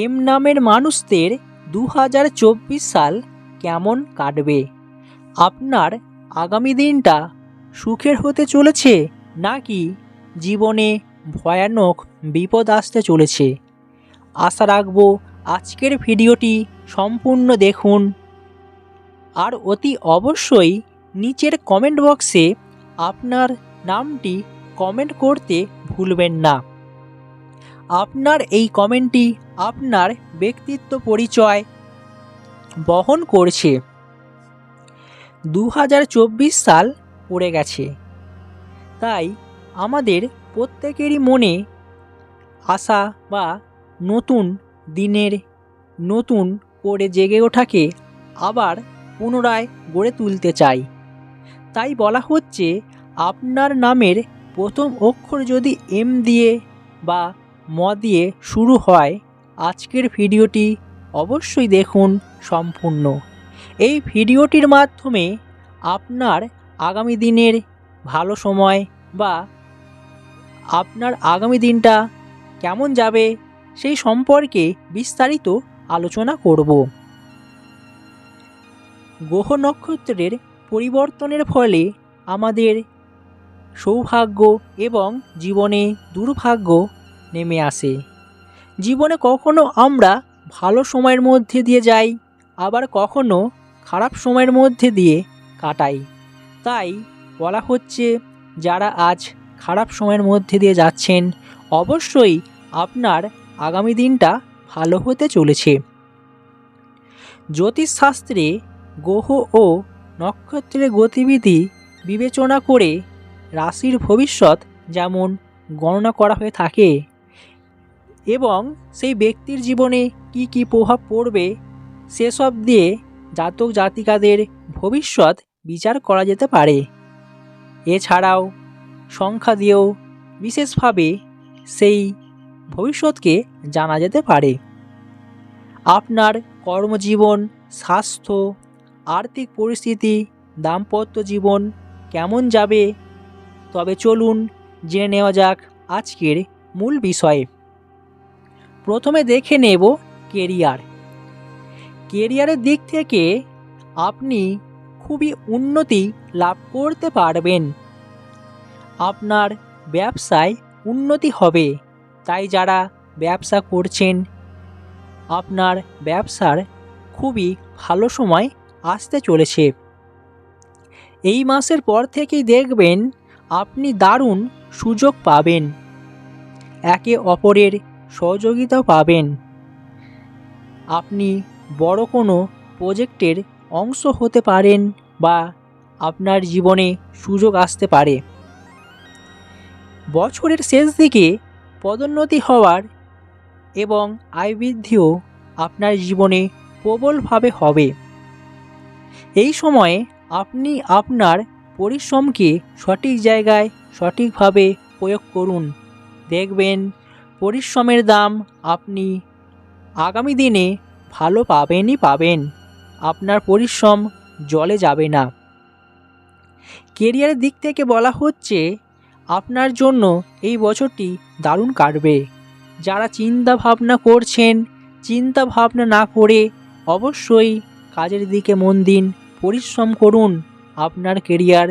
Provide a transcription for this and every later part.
M নামের মানুষদের দু হাজার চব্বিশ সাল কেমন কাটবে? আপনার আগামী দিনটা সুখের হতে চলেছে নাকি জীবনে ভয়ানক বিপদ আসতে চলেছে? আশা রাখব আজকের ভিডিওটি সম্পূর্ণ দেখুন। আর অতি অবশ্যই নিচের কমেন্ট বক্সে আপনার নামটি কমেন্ট করতে ভুলবেন না। আপনার এই কমেন্টটি আপনার ব্যক্তিত্ব পরিচয় বহন করছে। দু হাজার চব্বিশ সাল পড়ে গেছে। তাই আমাদের প্রত্যেকেরই মনে আশা বা নতুন দিনের নতুন করে জেগে ওঠাকে আবার পুনরায় গড়ে তুলতে চাই। তাই বলা হচ্ছে, আপনার নামের প্রথম অক্ষর যদি এম দিয়ে বা ম দিয়ে শুরু হয় আজকের ভিডিওটি। অবশ্যই দেখুন সম্পূর্ণ। এই ভিডিওটির মাধ্যমে আপনার আগামী দিনের ভালো সময় বা আপনার আগামী দিনটা কেমন যাবে সেই সম্পর্কে বিস্তারিত আলোচনা করব। গ্রহ নক্ষত্রের পরিবর্তনের ফলে আমাদের সৌভাগ্য এবং জীবনে দুর্ভাগ্য নেমে আসে। জীবনে কখনো আমরা ভালো সময়ের মধ্যে দিয়ে যাই, আবার কখনো খারাপ সময়ের মধ্যে দিয়ে কাটাই। তাই বলা হচ্ছে, যারা আজ খারাপ সময়ের মধ্যে দিয়ে যাচ্ছেন, অবশ্যই আপনার আগামী দিনটা ভালো হতে চলেছে। জ্যোতিষশাস্ত্রে গ্রহ ও নক্ষত্রের গতিবিধি বিবেচনা করে রাশির ভবিষ্যৎ যেমন গণনা করা হয়ে থাকে এবং সেই ব্যক্তির জীবনে কি কি প্রভাব পড়বে, সেসব দিয়ে জাতক জাতিকাদের ভবিষ্যৎ বিচার করা যেতে পারে। এছাড়াও সংখ্যা দিয়েও বিশেষভাবে সেই ভবিষ্যৎকে জানা যেতে পারে। আপনার কর্মজীবন, স্বাস্থ্য, আর্থিক পরিস্থিতি, দাম্পত্য জীবন কেমন যাবে, তবে চলুন জেনে নেওয়া যাক আজকের মূল বিষয়ে। প্রথমে দেখে নেব কেরিয়ার। কেরিয়ারের দিক থেকে আপনি খুবই উন্নতি লাভ করতে পারবেন। আপনার ব্যবসায় উন্নতি হবে, তাই যারা ব্যবসা করছেন, আপনার ব্যবসার খুবই ভালো সময় আসতে চলেছে। এই মাসের পর থেকেই দেখবেন আপনি দারুণ সুযোগ পাবেন। একে অপরের সহযোগিতাও পাবেন। আপনি বড় কোনো প্রজেক্টের অংশ হতে পারেন বা আপনার জীবনে সুযোগ আসতে পারে। বছরের শেষ দিকে পদোন্নতি হওয়ার এবং আয় বৃদ্ধিও আপনার জীবনে প্রবলভাবে হবে। এই সময়ে আপনি আপনার পরিশ্রমকে সঠিক জায়গায় সঠিকভাবে প্রয়োগ করুন। দেখবেন পরিশ্রমের দাম আপনি আগামী দিনে ভালো পাবেনই পাবেন। আপনার পরিশ্রম জলে যাবে না। কেরিয়ারের দিক থেকে বলা হচ্ছে, আপনার জন্য এই বছরটি দারুণ কাটবে। যারা চিন্তা ভাবনা করছেন, চিন্তা ভাবনা না করে অবশ্যই কাজের দিকে মন দিন, পরিশ্রম করুন, আপনার কেরিয়ার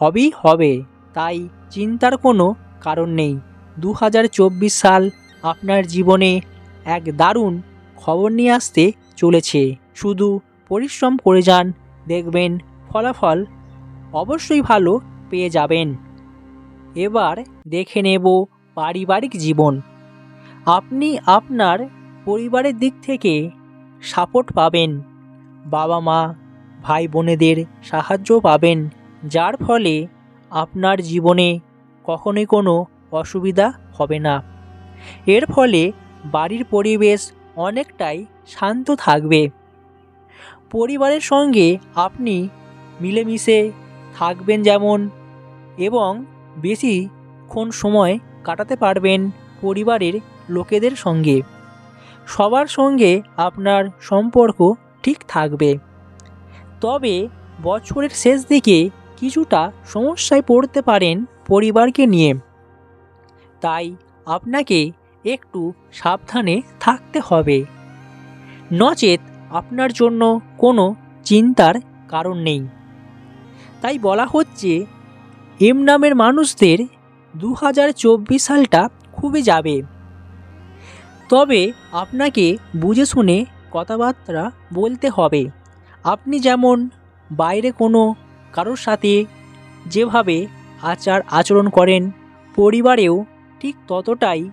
হবেই হবে, তাই চিন্তার কোনো কারণ নেই। দু হাজার চব্বিশ সাল আপনার জীবনে এক দারুণ খবর নিয়ে আসতে চলেছে। শুধু পরিশ্রম করে যান, দেখবেন ফলাফল অবশ্যই ভালো পেয়ে যাবেন। এবার দেখে নেব পারিবারিক জীবন। আপনি আপনার পরিবারের দিক থেকে সাপোর্ট পাবেন বাবা মা ভাই বোনেদের সাহায্য পাবেন, যার ফলে আপনার জীবনে কখনোই কোনো অসুবিধা হবে না। এর ফলে বাড়ির পরিবেশ অনেকটাই শান্ত থাকবে। পরিবারের সঙ্গে আপনি মিলেমিশে থাকবেন যেমন, এবং বেশিক্ষণ সময় কাটাতে পারবেন পরিবারের লোকেদের সঙ্গে। সবার সঙ্গে আপনার সম্পর্ক ঠিক থাকবে। তবে বছরের শেষ দিকে কিছুটা সমস্যায় পড়তে পারেন পরিবারকে নিয়ে। তাই আপনাকে একটু সাবধানে থাকতে হবে। নচেত আপনার জন্য কোনো চিন্তার কারণ নেই। তাই বলা হচ্ছে, এম নামের মানুষদের দু হাজার চব্বিশ সালটা খুবই যাবে। তবে আপনাকে বুঝে শুনে কথাবার্তা বলতে হবে। আপনি যেমন বাইরে কোনো কারোর সাথে যেভাবে আচার আচরণ করেন, পরিবারেও ঠিক ততটাই।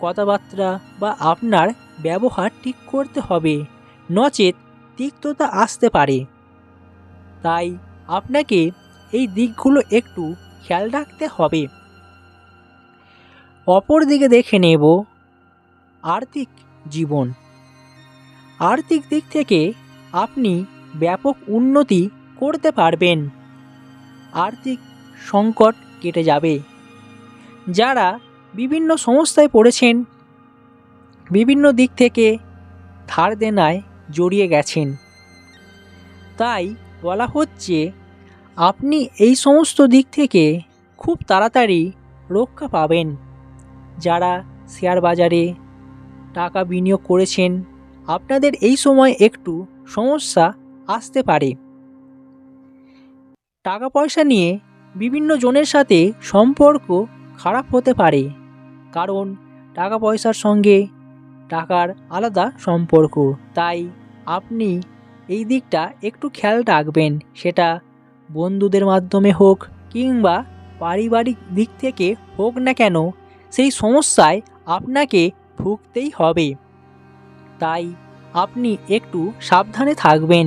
কথাবার্তা বা আপনার ব্যবহার ঠিক করতে হবে, নচেত তিক্ততা আসতে পারে। তাই আপনাকে এই দিকগুলো একটু খেয়াল রাখতে হবে। অপর দিকে দেখে নেব আর্থিক জীবন। আর্থিক দিক থেকে আপনি ব্যাপক উন্নতি করতে পারবেন। আর্থিক সংকট কেটে যাবে। যারা বিভিন্ন সমস্যায় পড়েছেন, বিভিন্ন দিক থেকে ধার দেনায় জড়িয়ে গেছেন। তাই বলা হচ্ছে, আপনি এই সমস্ত দিক থেকে খুব তাড়াতাড়ি রক্ষা পাবেন। যারা শেয়ার বাজারে টাকা বিনিয়োগ করেছেন, আপনাদের এই সময় একটু সমস্যা আসতে পারে। টাকা পয়সা নিয়ে বিভিন্ন জনের সাথে সম্পর্ক খারাপ হতে পারে, কারণ টাকা পয়সার সঙ্গে টাকার আলাদা সম্পর্ক। তাই আপনি এই দিকটা একটু খেয়াল রাখবেন, সেটা বন্ধুদের মাধ্যমে হোক কিংবা পারিবারিক দিক থেকে হোক না কেন, সেই সমস্যায় আপনাকে ভুগতেই হবে। তাই আপনি একটু সাবধানে থাকবেন।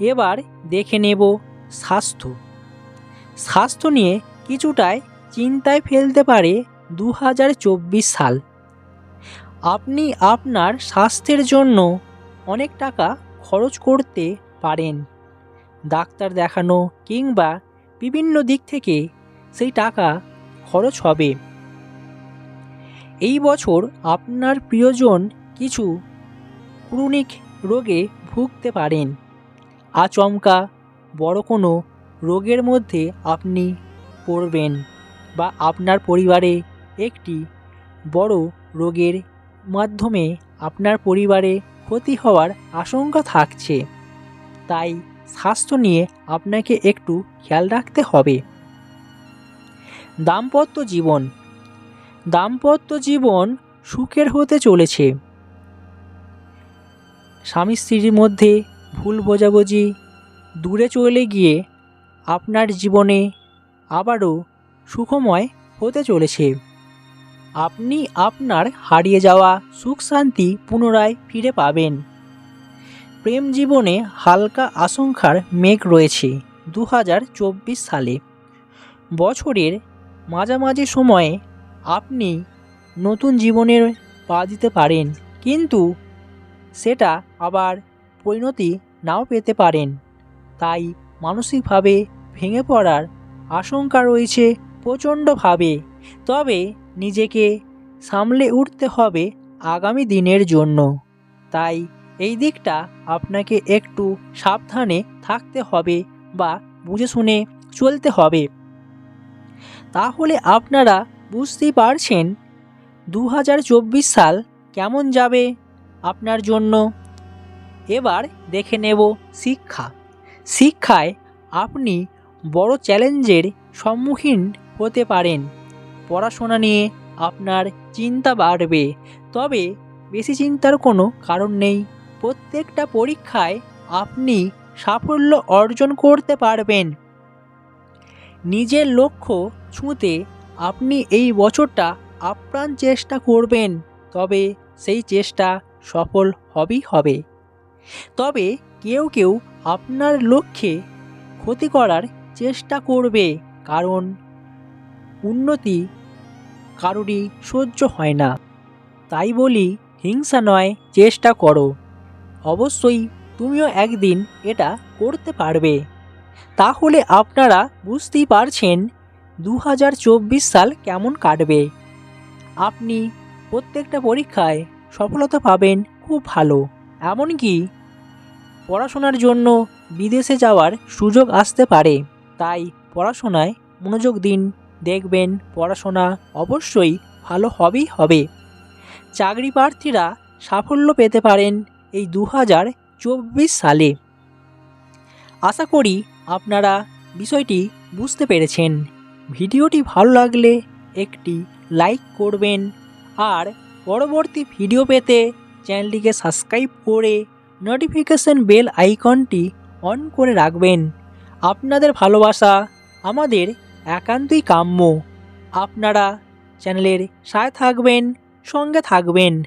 এবার দেখে নেব স্বাস্থ্য। স্বাস্থ্য নিয়ে কিছুটাই চিন্তায় ফেলতে পারে দু হাজার চব্বিশ সাল। আপনি আপনার স্বাস্থ্যের জন্য অনেক টাকা খরচ করতে পারেন। ডাক্তার দেখানো কিংবা বিভিন্ন দিক থেকে সেই টাকা খরচ হবে। এই বছর আপনার প্রিয়জন কিছু ক্রনিক রোগে ভুগতে পারেন। আচমকা বড় কোনো রোগের মধ্যে আপনি পড়বেন বা আপনার পরিবারে একটি বড় রোগের মাধ্যমে আপনার পরিবারে ক্ষতি হওয়ার আশঙ্কা থাকছে। তাই স্বাস্থ্য নিয়ে আপনাকে একটু খেয়াল রাখতে হবে। দাম্পত্য জীবন। দাম্পত্য জীবন সুখের হতে চলেছে। স্বামী স্ত্রীর মধ্যে ভুল বোঝাবুঝি দূরে চলে গিয়ে আপনার জীবনে আবারও সুখময় হতে চলেছে। আপনি আপনার হারিয়ে যাওয়া সুখ শান্তি পুনরায় ফিরে পাবেন। প্রেম জীবনে হালকা আশঙ্কার মেঘ রয়েছে দু হাজার চব্বিশ সালে। বছরের মাঝামাঝি সময়ে আপনি নতুন জীবনের পা দিতে পারেন, কিন্তু সেটা আবার পরিণতি নাও পেতে পারেন। তাই মানসিকভাবে ভেঙে পড়ার আশঙ্কা রয়েছে প্রচণ্ডভাবে। তবে নিজেকে সামলে উঠতে হবে আগামী দিনের জন্য। তাই এই দিকটা আপনাকে একটু সাবধানে থাকতে হবে বা বুঝে শুনে চলতে হবে। তাহলে আপনারা বুঝতেই পারছেন দু হাজার চব্বিশ সাল কেমন যাবে আপনার জন্য। এবার দেখে নেব শিক্ষা। শিক্ষায় আপনি বড় চ্যালেঞ্জের সম্মুখীন হতে পারেন। পড়াশোনা নিয়ে আপনার চিন্তা বাড়বে, তবে বেশি চিন্তার কোনো কারণ নেই। প্রত্যেকটা পরীক্ষায় আপনি সাফল্য অর্জন করতে পারবেন। নিজের লক্ষ্য ছুঁতে আপনি এই বছরটা আপ্রাণ চেষ্টা করবেন, তবে সেই চেষ্টা সফল হবেই হবে। তবে কেউ কেউ আপনার লক্ষ্যে ক্ষতি করার চেষ্টা করবে, কারণ উন্নতি কারোরই সহ্য হয় না। তাই বলি, হিংসা নয়, চেষ্টা করো। অবশ্যই তুমিও একদিন এটা করতে পারবে। তাহলে আপনারা বুঝতেই পারছেন দু হাজার চব্বিশ সাল কেমন কাটবে। আপনি প্রত্যেকটা পরীক্ষায় সফলতা পাবেন খুব ভালো। এমনকি পড়াশোনার জন্য বিদেশে যাওয়ার সুযোগ আসতে পারে। তাই পড়াশোনায় মনোযোগ দিন। দেখবেন পড়াশোনা অবশ্যই ভালো হবেই হবে। চাকরি প্রার্থীরা সাফল্য পেতে পারেন এই দু হাজার চব্বিশ সালে। আশা করি আপনারা বিষয়টি বুঝতে পেরেছেন। ভিডিওটি ভালো লাগলে একটি লাইক করবেন আর পরবর্তী ভিডিও পেতে চ্যানেলটিকে সাবস্ক্রাইব করে নোটিফিকেশন বেল আইকনটি অন করে রাখবেন। আপনাদের ভালোবাসা আমাদের একান্তই কাম্য। আপনারা চ্যানেলের সায় থাকবেন সঙ্গে থাকবেন।